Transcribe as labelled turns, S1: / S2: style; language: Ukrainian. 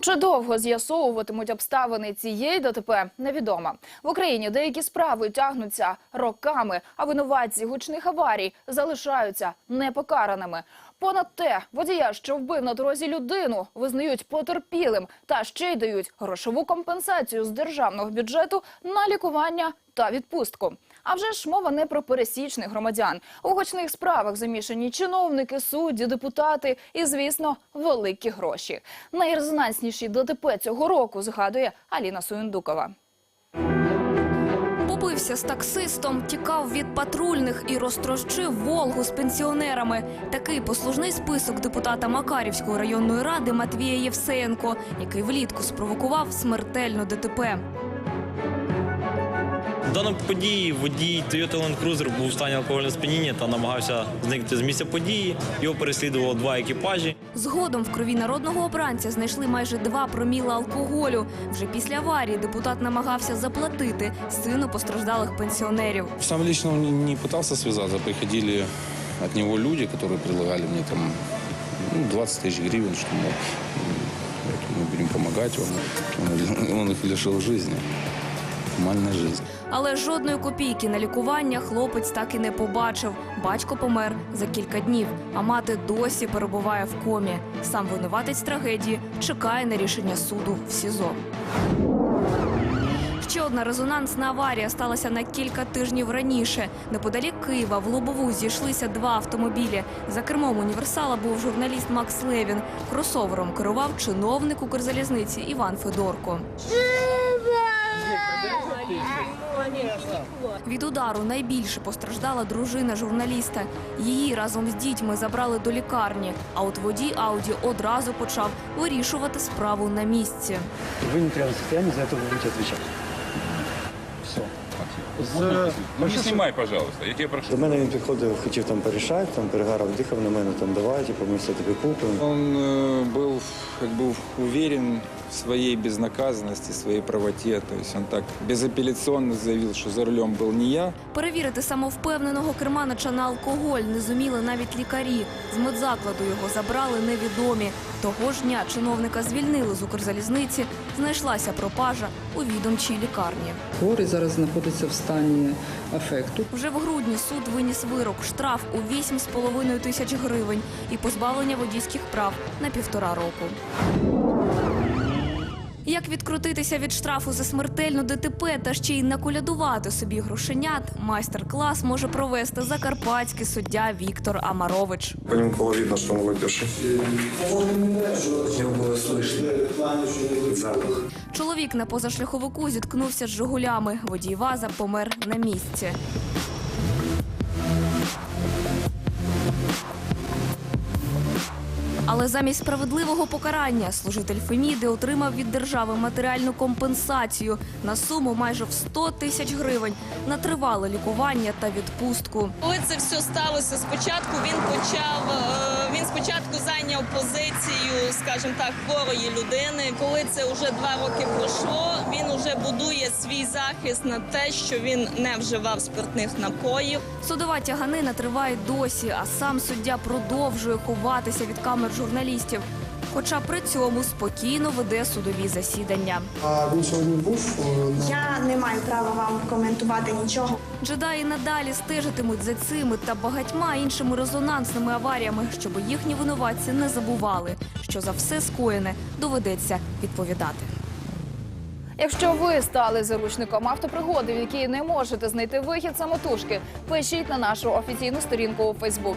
S1: Чи довго з'ясовуватимуть обставини цієї ДТП, невідомо. В Україні деякі справи тягнуться роками, а винуватці гучних аварій залишаються непокараними. Понад те, водія, що вбив на дорозі людину, визнають потерпілим та ще й дають грошову компенсацію з державного бюджету на лікування та відпустку. А вже ж мова не про пересічних громадян. У гучних справах замішані чиновники, судді, депутати і, звісно, великі гроші. Найрезонансніші ДТП цього року згадує Аліна Суєндукова.
S2: Побився з таксистом, тікав від патрульних і розтрощив Волгу з пенсіонерами. Такий послужний список депутата Макарівської районної ради Матвія Євсеєнко, який влітку спровокував смертельну ДТП.
S3: В даній події водій Toyota Land Cruiser був у стані алкогольного сп'яніння та намагався зникнути з місця події. Його переслідувало два екіпажі.
S2: Згодом в крові народного обранця знайшли майже два проміла алкоголю. Вже після аварії депутат намагався заплатити сину постраждалих пенсіонерів.
S4: Сам лично он не, не пытался связаться, приходили от него люди, которые предлагали мне там ну, 20 тысяч гривен, что мол, м, мы будем помогать вам. Он, он их
S2: Але жодної копійки на лікування хлопець так і не побачив. Батько помер за кілька днів, а мати досі перебуває в комі. Сам винуватець трагедії чекає на рішення суду в СІЗО. Ще одна резонансна аварія сталася на кілька тижнів раніше. Неподалік Києва в Лобову зійшлися два автомобілі. За кермом універсала був журналіст Макс Левін. Кросовером керував чиновник Укрзалізниці Іван Федорко. Від удару найбільше постраждала дружина журналіста. Її разом з дітьми забрали до лікарні. А от водій Ауді одразу почав вирішувати справу на місці.
S5: Вы не требуете состояние, за это вы будете отвечать. Все.
S6: Ну не знімай, пожалуйста, я тебе прошу.
S5: До мене він підходив, хотів там порішати, там перегарав, дихав на мене, там давай, типу, ми все тобі купимо.
S7: Он э, был как бы уверен в своей безнаказанности, своей правоте. То есть он так безапелляционно заявил, что за рулем был не я.
S2: Перевірити самовпевненого керманича на алкоголь не зуміли навіть лікарі. З медзакладу його забрали невідомі. Того ж дня чиновника звільнили з Укрзалізниці. Знайшлася пропажа у відомчій лікарні.
S8: Хворий зараз знаходиться в стані афекту.
S2: Вже в грудні суд виніс вирок штраф у 8,5 тисяч гривень і позбавлення водійських прав на півтора року. Як відкрутитися від штрафу за смертельну ДТП та ще й наколядувати собі грошенят, майстер-клас може провести закарпатський суддя Віктор Амарович.
S9: По нему было видно, что он выпивший. Его было слышно. Запах.
S2: Чоловік на позашляховику зіткнувся з жигулями. Водій ваза помер на місці. Але замість справедливого покарання служитель Феміди отримав від держави матеріальну компенсацію на суму майже в 100 тисяч гривень на тривале лікування та відпустку.
S10: Коли це все сталося спочатку, він почав зайняв позицію, скажімо так, хворої людини. Коли це вже два роки пройшло, він вже будує свій захист на те, що він не вживав спиртних напоїв.
S2: Судова тяганина триває досі, а сам суддя продовжує ховатися від камер журналістів. Хоча при цьому спокійно веде судові засідання.
S9: А він сьогодні був
S11: Я не маю права вам коментувати нічого.
S2: Джедаї надалі стежитимуть за цими та багатьма іншими резонансними аваріями, щоб їхні винуватці не забували, що за все скоєне доведеться відповідати.
S1: Якщо ви стали заручником автопригоди, в якій не можете знайти вихід самотужки, пишіть на нашу офіційну сторінку у Фейсбук.